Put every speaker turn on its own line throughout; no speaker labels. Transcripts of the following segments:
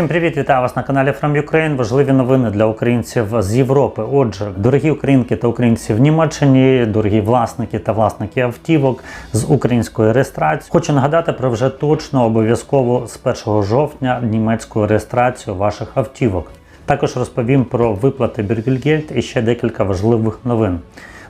Всім привіт, вітаю вас на каналі From Ukraine. Важливі новини для українців з Європи. Отже, дорогі українки та українці в Німеччині, дорогі власники та власники автівок з українською реєстрацією. Хочу нагадати про вже точно обов'язково з 1 жовтня німецьку реєстрацію ваших автівок. Також розповім про виплати Бюргельгельд і ще декілька важливих новин.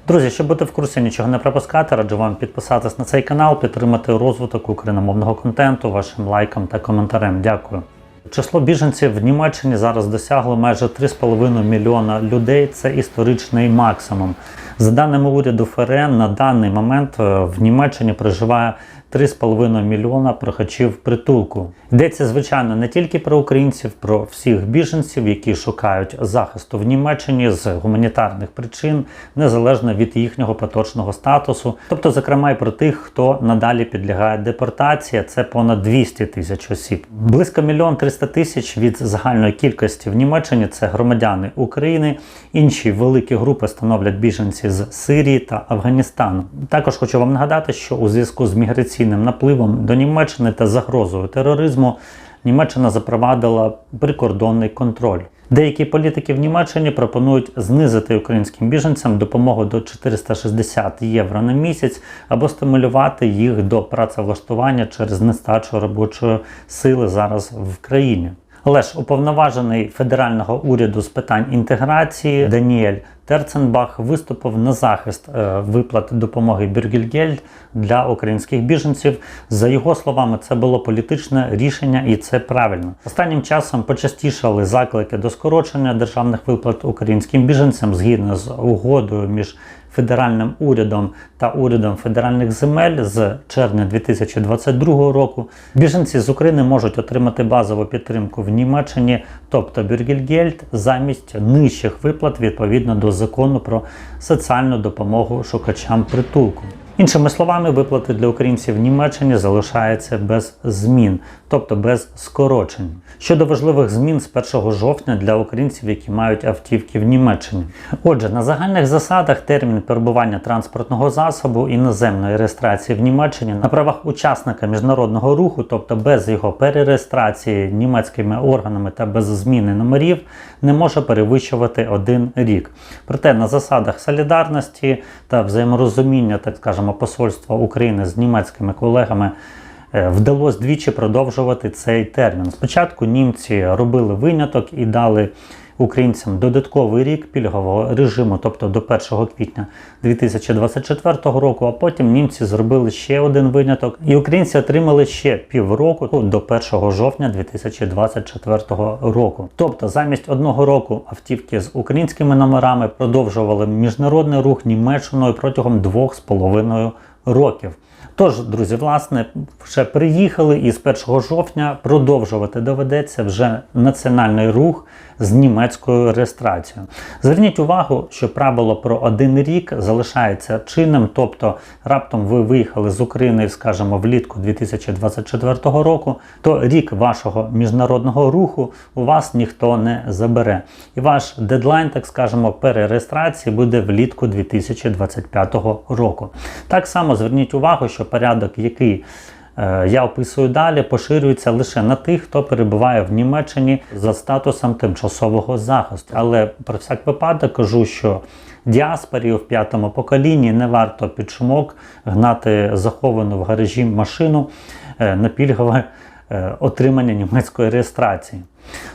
Друзі, щоб бути в курсі нічого не пропускати, раджу вам підписатись на цей канал, підтримати розвиток україномовного контенту вашим лайком та коментарем. Дякую. Число біженців в Німеччині зараз досягло майже 3,5 мільйона людей. Це історичний максимум. За даними уряду ФРН, на даний момент е, в Німеччині проживає 3,5 мільйона прохачів притулку. Йдеться, звичайно, не тільки про українців, про всіх біженців, які шукають захисту в Німеччині з гуманітарних причин, незалежно від їхнього поточного статусу. Тобто, зокрема, і про тих, хто надалі підлягає депортації, це понад 200 тисяч осіб. Близько мільйон 300 тисяч від загальної кількості в Німеччині це громадяни України. Інші великі групи становлять біженці з Сирії та Афганістану. Також хочу вам нагадати, що у зв'язку з міграційним напливом до Німеччини та загрозою тероризму Німеччина запровадила прикордонний контроль. Деякі політики в Німеччині пропонують знизити українським біженцям допомогу до 460 євро на місяць або стимулювати їх до працевлаштування через нестачу робочої сили зараз в країні. Але ж уповноважений федерального уряду з питань інтеграції Даніель Терценбах виступив на захист е, виплат допомоги Бюргельгельд для українських біженців. За його словами, це було політичне рішення, і це правильно. Останнім часом почастішали заклики до скорочення державних виплат українським біженцям згідно з угодою між федеральним урядом та урядом федеральних земель з червня 2022 року. Біженці з України можуть отримати базову підтримку в Німеччині, тобто Бюргельгельд, замість нижчих виплат відповідно до закону про соціальну допомогу шукачам притулку. Іншими словами, виплати для українців в Німеччині залишаються без змін, тобто без скорочень. Щодо важливих змін з 1 жовтня для українців, які мають автівки в Німеччині. Отже, на загальних засадах термін перебування транспортного засобу іноземної реєстрації в Німеччині на правах учасника міжнародного руху, тобто без його перереєстрації німецькими органами та без зміни номерів, не може перевищувати один рік. Проте на засадах солідарності та взаєморозуміння, так скажемо, посольства України з німецькими колегами. е, Вдалося двічі продовжувати цей термін. Спочатку німці робили виняток і дали українцям додатковий рік пільгового режиму, тобто до 1 квітня 2024 року. А потім німці зробили ще один виняток, і українці отримали ще півроку до 1 жовтня 2024 року. Тобто, замість одного року автівки з українськими номерами продовжували міжнародний рух Німеччиною протягом двох з половиною років. Тож, друзі, власне, вже приїхали і з 1 жовтня продовжувати доведеться вже національний рух з німецькою реєстрацією. Зверніть увагу, що правило про один рік залишається чинним, тобто раптом ви виїхали з України, скажімо, влітку 2024 року, то рік вашого міжнародного руху у вас ніхто не забере. І ваш дедлайн, так скажемо, перереєстрації буде влітку 2025 року. Так само зверніть увагу, що порядок, який е, я описую далі, поширюється лише на тих, хто перебуває в Німеччині за статусом тимчасового захисту. Але про всяк випадок кажу, що діаспорі в п'ятому поколінні не варто під шумок гнати заховану в гаражі машину е, на пільгове отримання німецької реєстрації.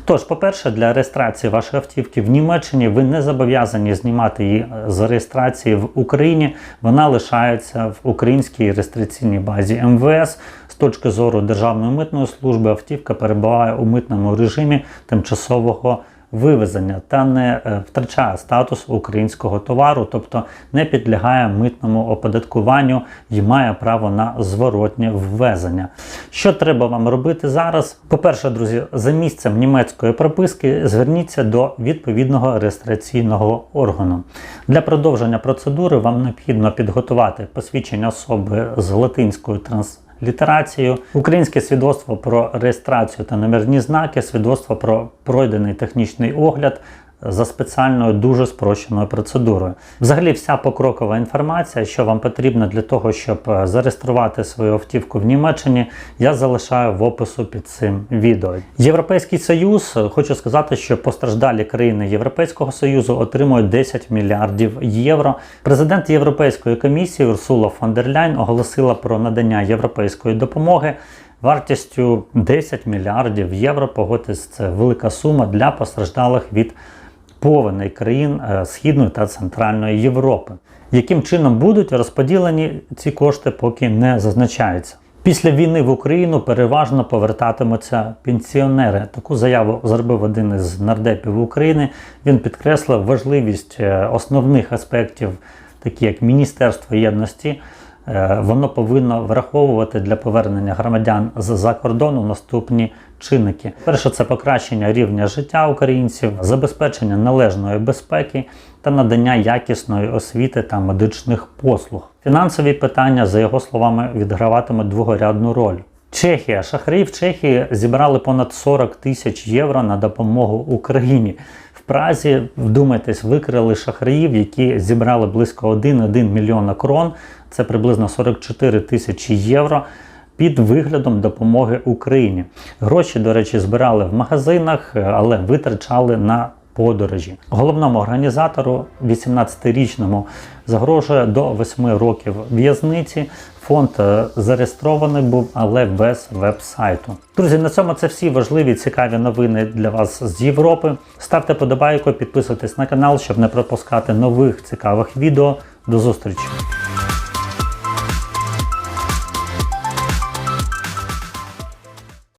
Тож, по-перше, для реєстрації вашої автівки в Німеччині ви не зобов'язані знімати її е, з реєстрації в Україні. Вона лишається в українській реєстраційній базі МВС. З точки зору Державної митної служби автівка перебуває у митному режимі тимчасового вивезення та не е, втрачає статус українського товару, тобто не підлягає митному оподаткуванню і має право на зворотнє ввезення. Що треба вам робити зараз? По-перше, друзі, за місцем німецької прописки зверніться до відповідного реєстраційного органу. Для продовження процедури вам необхідно підготувати посвідчення особи з латинською транс літерацією, українське свідоцтво про реєстрацію та номерні знаки, свідоцтво про пройдений технічний огляд, за спеціальною дуже спрощеною процедурою. Взагалі, вся покрокова інформація, що вам потрібно для того, щоб е, зареєструвати свою автівку в Німеччині, я залишаю в опису під цим відео. Європейський Союз, е, хочу сказати, що постраждалі країни Європейського Союзу отримують 10 мільярдів євро. Президент Європейської комісії Урсула фон дер Ляйн оголосила про надання європейської допомоги вартістю 10 мільярдів євро. Погодьтесь, це велика сума для постраждалих від повеней країн е, Східної та Центральної Європи. Яким чином будуть розподілені ці кошти, поки не зазначається. Після війни в Україну переважно повертатимуться пенсіонери. Таку заяву зробив один із нардепів України. Він підкреслив важливість е, основних аспектів, такі як Міністерство єдності. Е, Воно повинно враховувати для повернення громадян з-за кордону наступні чинники. Перше, це покращення рівня життя українців, забезпечення належної безпеки та надання якісної освіти та медичних послуг. Фінансові питання, за його словами, відграватимуть другорядну роль. Чехія. Шахраї в Чехії зібрали понад 40 тисяч євро на допомогу Україні. Празі, вдумайтесь, викрили шахраїв, які зібрали близько 1,1 мільйона крон, це приблизно 44 тисячі євро. Під виглядом допомоги Україні. Гроші, до речі, збирали в магазинах, але витрачали на подорожі. Головному організатору, 18-річному, загрожує до 8 років в'язниці. Фонд е, зареєстрований був, але без веб-сайту. Друзі, на цьому це всі важливі цікаві новини для вас з Європи. Ставте подобайку, підписуйтесь на канал, щоб не пропускати нових цікавих відео. До зустрічі!